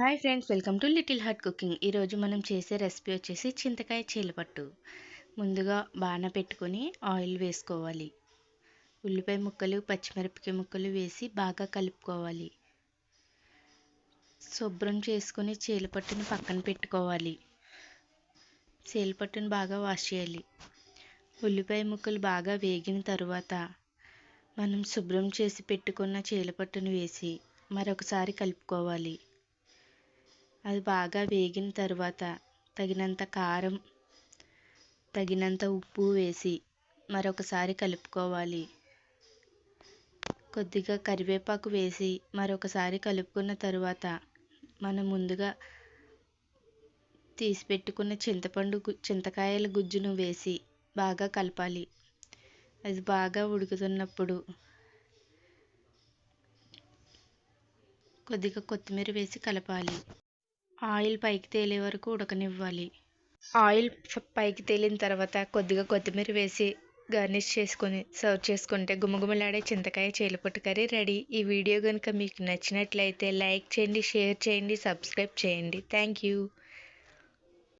Hi friends welcome to Little Heart Cooking. ఈరోజు మనం చేసే రెసిపీ వచ్చేసి చింతకాయ చీలపట్టు. ముందుగా బాణ పెట్టుకొని ఆయిల్ వేసుకోవాలి. ఉల్లిపాయ ముక్కలు పచ్చిమిరపకాయ ముక్కలు వేసి బాగా కలుపుకోవాలి. శుభ్రం చేసుకొని చీలపట్టుని పక్కన పెట్టుకోవాలి. చీలపట్టుని బాగా వాష్ చేయాలి. ఉల్లిపాయ ముక్కలు బాగా వేగిన తరువాత మనం శుభ్రం చేసి పెట్టుకున్న చీలపట్టును వేసి మరొకసారి కలుపుకోవాలి. అది బాగా వేగిన తర్వాత తగినంత కారం తగినంత ఉప్పు వేసి మరొకసారి కలుపుకోవాలి. కొద్దిగా కరివేపాకు వేసి మరొకసారి కలుపుకున్న తరువాత మనం ముందుగా తీసి పెట్టుకున్న చింతపండు చింతకాయల గుజ్జును వేసి బాగా కలపాలి. అది బాగా ఉడుకుతున్నప్పుడు కొద్దిగా కొత్తిమీర వేసి కలపాలి. ఆయిల్ పైకి తేలే వరకు ఉడకనివ్వాలి. ఆయిల్ పైకి తేలిన తర్వాత కొద్దిగా కొత్తిమీర వేసి గార్నిష్ చేసుకొని సర్వ్ చేసుకుంటే గుమగుమలాడే చింతకాయ చీలపట్టు కర్రీ రెడీ. ఈ వీడియో కనుక మీకు నచ్చినట్లయితే లైక్ చేయండి షేర్ చేయండి సబ్స్క్రైబ్ చేయండి. Thank you.